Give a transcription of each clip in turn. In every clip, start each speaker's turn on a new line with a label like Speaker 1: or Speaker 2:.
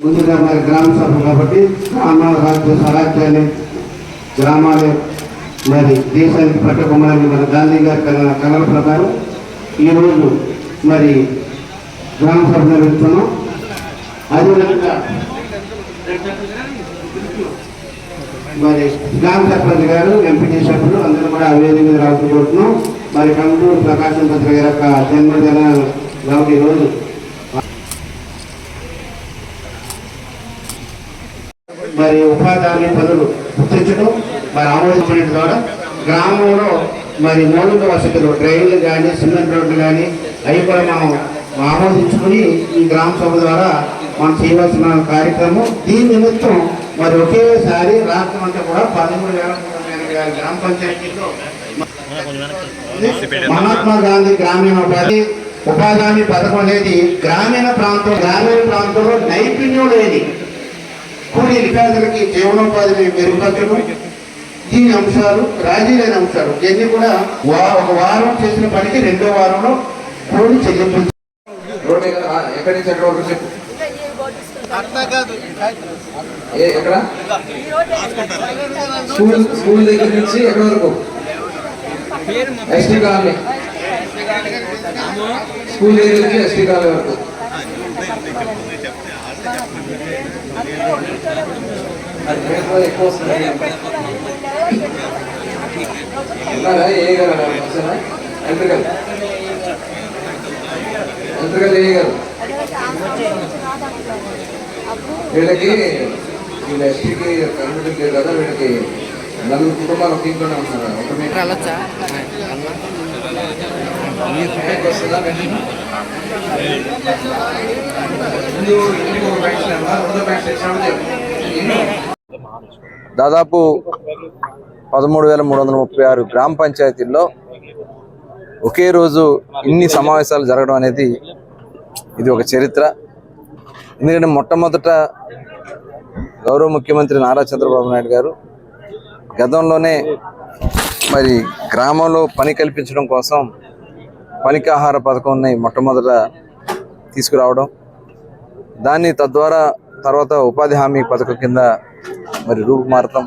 Speaker 1: ముందుగా మరి గ్రామ సభ కాబట్టి గ్రామ రాజ్య స్వరాజ్యాన్ని గ్రామాలే మరి దేశానికి పట్టకుమారి మన గాంధీ గారి కల కళల ప్రకారం ఈరోజు మరి గ్రామ సభ నిర్వహిస్తున్నాం. అదేవిధంగా మరి గ్రామ సర్పంచ్ గారు ఎంపీటీ సభ్యులు అందరూ కూడా అవేది మీద రాసుకుంటున్నాం మరి కంటూరు ప్రకాశం పత్రిక యొక్క జన్మదిన కాబట్టి ఈరోజు మరి ఉపాధి హామీ పనులు గుర్తించడం మరి ఆమోదించడం ద్వారా గ్రామంలో మరి మౌలిక వసతులు డ్రైన్లు కానీ సిమెంట్ రోడ్లు కానీ అవి కూడా మనం ఆమోదించుకుని ఈ గ్రామ సభ ద్వారా మనం చేయవలసిన కార్యక్రమం. దీని నిమిత్తం మరి ఒకేసారి రాష్ట్రం అంతా కూడా పదమూడు వేల గ్రామ పంచాయతీలో మహాత్మా గాంధీ గ్రామీణ ఉపాధి ఉపాధి హామీ పథకం అనేది గ్రామీణ ప్రాంతం గ్రామీణ ప్రాంతంలో నైపుణ్యం లేని నిరుపేదలకి జీవనోపాధిని మెరుగుపరచడం దీని అంశాలు రాజీ లేని అంశాలు ఇవన్నీ కూడా వా- ఒక వారం చేసిన పనికి రెండో వారంలో కూలి చెల్లింపు
Speaker 2: రోడ్ ఎక్కడ? ఆ, ఎక్కడి నుంచి ఎక్కడ వరకు చెప్పు ఏ ఎక్కడ? స్కూల్ స్కూల్ దగ్గర నుంచి ఎక్కడ వరకు? ST colony. స్కూల్ దగ్గర నుంచి ఎస్టీ కాలనీ వరకు. అది కూడా ఎక్కువ వస్తుంది ఉన్నారా ఏ గారు వస్తారా ఎలక్ట్రికల్ ఎలక్ట్రికల్ ఏ గారు వీళ్ళకి వీళ్ళ ఎస్టీకి కమ్యూనిటీ కదా వీళ్ళకి నలుగురు కుటుంబాలు ఒక ఇంట్లోనే ఉన్నారు ఒక మీటర్
Speaker 3: వెళ్ళొచ్చా
Speaker 2: వస్తుందా ముందు ఇంటికి ఒక పెన్షన్ అమ్మా, రెండో పెన్షన్ ఇచ్చినప్పుడు చెప్పు.
Speaker 4: దాదాపు పదమూడు వేల మూడు వందల ముప్పై ఆరు గ్రామ పంచాయతీల్లో ఒకే రోజు ఇన్ని సమావేశాలు జరగడం అనేది ఇది ఒక చరిత్ర. ఎందుకంటే మొట్టమొదట గౌరవ ముఖ్యమంత్రి నారా చంద్రబాబు నాయుడు గారు గతంలోనే మరి గ్రామంలో పని కల్పించడం కోసం పనికి పథకంని మొట్టమొదట తీసుకురావడం దాన్ని తద్వారా తర్వాత ఉపాధి హామీ పథకం కింద మరి రూపుమారటం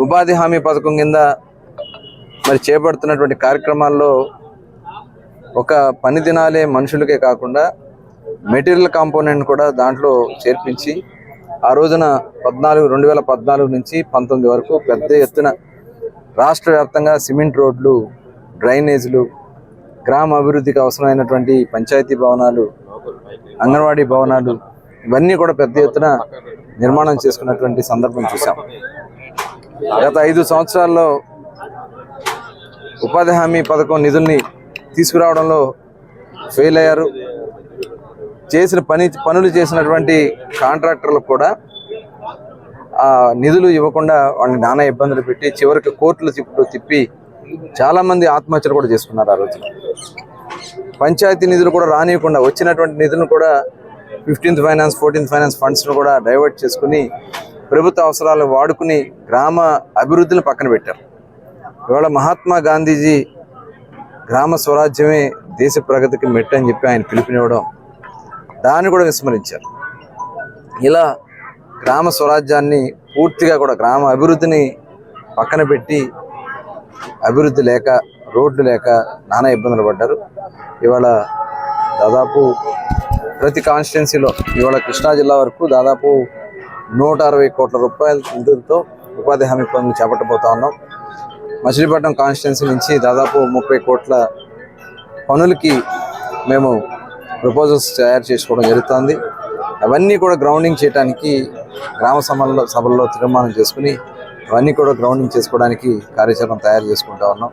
Speaker 4: ఉపాధి హామీ పథకం కింద మరి చేపడుతున్నటువంటి కార్యక్రమాల్లో ఒక పని దినాలే మనుషులకే కాకుండా మెటీరియల్ కాంపోనెంట్ కూడా దాంట్లో చేర్పించి ఆ రోజున పద్నాలుగు రెండు వేల పద్నాలుగు నుంచి పంతొమ్మిది వరకు పెద్ద ఎత్తున రాష్ట్ర వ్యాప్తంగా సిమెంట్ రోడ్లు డ్రైనేజీలు గ్రామ అభివృద్ధికి అవసరమైనటువంటి పంచాయతీ భవనాలు అంగన్వాడీ భవనాలు ఇవన్నీ కూడా పెద్ద ఎత్తున నిర్మాణం చేసుకున్నటువంటి సందర్భం చూసాం గత ఐదు సంవత్సరాల్లో ఉపాధి హామీ పథకం నిధుల్ని తీసుకురావడంలో ఫెయిల్ అయ్యారు. చేసిన పని పనులు చేసినటువంటి కాంట్రాక్టర్లకు కూడా ఆ నిధులు ఇవ్వకుండా వాళ్ళని నానా ఇబ్బందులు పెట్టి చివరికి కోర్టులు తిప్పులు తిప్పి చాలామంది ఆత్మహత్యలు కూడా చేసుకున్నారు ఆ రోజు పంచాయతీ నిధులు కూడా రానియకుండా వచ్చినటువంటి నిధులను కూడా ఫిఫ్టీన్త్ ఫైనాన్స్ ఫోర్టీన్త్ ఫైనాన్స్ ఫండ్స్ను కూడా డైవర్ట్ చేసుకుని ప్రభుత్వ అవసరాలు వాడుకుని గ్రామ అభివృద్ధిని పక్కన పెట్టారు. ఇవాళ మహాత్మా గాంధీజీ గ్రామ స్వరాజ్యమే దేశ ప్రగతికి మెట్టు అని చెప్పి ఆయన పిలుపునివ్వడం దాన్ని కూడా విస్మరించారు. ఇలా గ్రామ స్వరాజ్యాన్ని పూర్తిగా కూడా గ్రామ అభివృద్ధిని పక్కన పెట్టి అభివృద్ధి లేక రోడ్లు లేక నానా ఇబ్బందులు పడ్డారు. ఇవాళ దాదాపు ప్రతి కాన్స్టిట్యున్సీలో ఇవాళ కృష్ణా జిల్లా వరకు దాదాపు నూట అరవై కోట్ల రూపాయల నిధులతో ఉపాధి హామీ పనులు చేపట్టబోతా ఉన్నాం. మచిలీపట్నం కాన్స్టిట్యున్సీ నుంచి దాదాపు ముప్పై కోట్ల పనులకి మేము ప్రపోజల్స్ తయారు చేసుకోవడం జరుగుతుంది. అవన్నీ కూడా గ్రౌండింగ్ చేయడానికి గ్రామ సభల్లో సభల్లో తీర్మానం చేసుకుని అవన్నీ కూడా గ్రౌండింగ్ చేసుకోవడానికి కార్యాచరణ తయారు చేసుకుంటా ఉన్నాం.